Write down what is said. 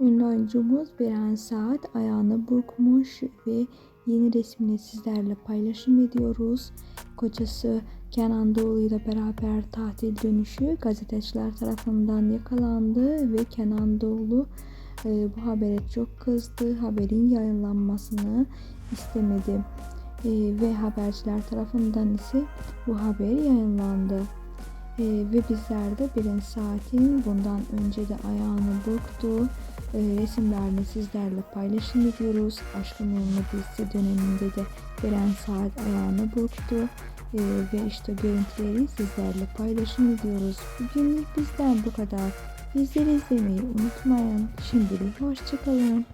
Ünlü oyuncumuz Beren Saat ayağını burkmuş ve yeni resmini sizlerle paylaşım ediyoruz. Kocası Kenan Doğulu ile beraber tatil dönüşü gazeteciler tarafından yakalandı ve Kenan Doğulu e, bu habere çok kızdı. Haberin yayınlanmasını istemedi. E, ve haberciler tarafından ise bu haber yayınlandı. E, ve bizler de Beren Saat'in bundan önce de ayağını burktuğu resimlerini sizlerle paylaşım ediyoruz. Aşkı Memnu dizisi döneminde de Beren Saat ayağını burktu. E, ve işte görüntüleri sizlerle paylaşım ediyoruz. Bugünlük bizden bu kadar. Bizleri izlemeyi unutmayın. Şimdilik hoşçakalın.